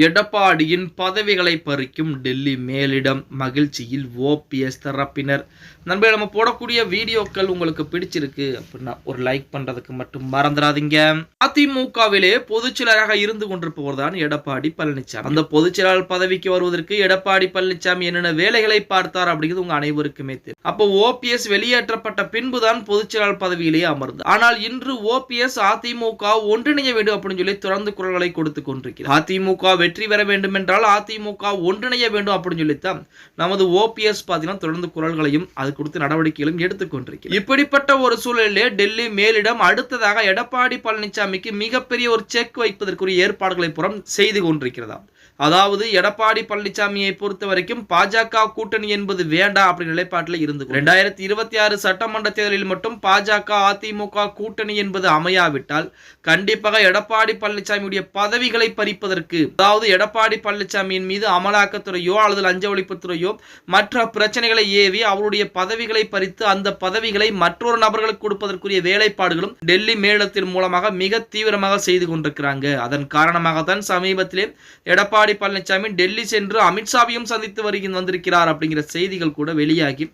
எடப்பாடியின் பதவிகளை பறிக்கும் டெல்லி மேலிடம் மகிழ்ச்சியில் ஓபிஎஸ் தரப்பினர். நண்பர்கள் நம்ம போடக்கூடிய வீடியோக்கள் உங்களுக்கு பிடிச்சிருக்கு அப்படின்னா ஒரு லைக் பண்றதுக்கு மட்டும் மறந்துடாதீங்க. அதிமுகவிலே பொதுச்செயலராக இருந்து கொண்டிருப்பவர் தான் எடப்பாடி பழனிசாமி அந்த பொதுச்செயலாளர் பதவிக்கு வருவதற்கு எடப்பாடி பழனிசாமி என்னென்ன வேலைகளை பார்த்தார் அப்படிங்கிறது உங்க அனைவருக்குமே தெரியும். அப்போ ஓபிஎஸ் வெளியேற்றப்பட்ட பின்புதான் பொதுச்செயலாளர் பதவியிலேயே அமர்ந்து. ஆனால் இன்று ஓபிஎஸ் அதிமுக ஒன்றிணைய வேண்டும் அப்படின்னு சொல்லி தொடர்ந்து குரல்களை கொடுத்து கொண்டிருக்கிறார். அதிமுக வெற்றி பெற வேண்டும் என்றால் அதிமுக ஒன்றிணைய வேண்டும் அப்படின்னு சொல்லித்தான் நமது ஓபிஎஸ் பார்த்தீங்கன்னா தொடர்ந்து குரல்களையும் அது கொடுத்து நடவடிக்கைகளும் எடுத்துக்கொண்டிருக்கிறது. இப்படிப்பட்ட ஒரு சூழலிலே டெல்லி மேலிடம் அடுத்ததாக எடப்பாடி பழனிசாமிக்கு மிகப்பெரிய ஒரு செக் வைப்பதற்குரிய ஏற்பாடுகளை புறம் செய்து கொண்டிருக்கிறதா அதாவது எடப்பாடி பழனிசாமியை பொறுத்த வரைக்கும் பாஜக கூட்டணி என்பது வேண்டாம் அப்படி நிலைப்பாட்டில் இருந்து ரெண்டாயிரத்தி இருபத்தி ஆறு சட்டமன்ற தேர்தலில் மட்டும் பாஜக அதிமுக கூட்டணி என்பது அமையாவிட்டால் கண்டிப்பாக எடப்பாடி பழனிசாமியுடைய பதவிகளை பறிப்பதற்கு அதாவது எடப்பாடி பழனிசாமியின் மீது அமலாக்கத்துறையோ அல்லது லஞ்ச ஒழிப்புத்துறையோ மற்ற பிரச்சனைகளை ஏவி அவருடைய பதவிகளை பறித்து அந்த பதவிகளை மற்றொரு நபர்களுக்கு கொடுப்பதற்குரிய வேலைப்பாடுகளும் டெல்லி மேலத்தின் மூலமாக மிக தீவிரமாக செய்து கொண்டிருக்கிறாங்க. அதன் காரணமாகத்தான் சமீபத்திலே எடப்பாடி பழனிசாமி டெல்லி சென்று அமித்ஷாவையும் சந்தித்து வருகின்ற வந்திருக்கிறார் அப்படிங்கிற செய்திகள் கூட வெளியாகி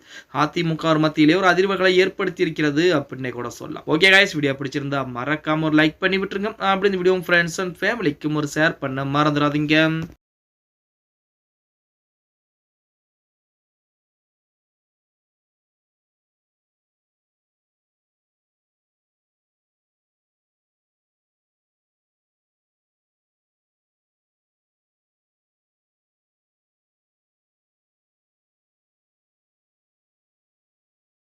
அதிமுக மத்தியிலே ஒரு அதிர்வுகளை ஏற்படுத்தி இருக்கிறது அப்படின்னே கூட சொல்லலாம். ஓகே guys வீடியோ பிடிச்சிருந்தா மறக்காம ஒரு லைக் பண்ணி விட்டுருங்க. அப்படி இந்த வீடியோ ஃப்ரெண்ட்ஸ் அண்ட் ஃபேமிலிக்கும் ஒரு ஷேர் பண்ண மறந்துடாதீங்க.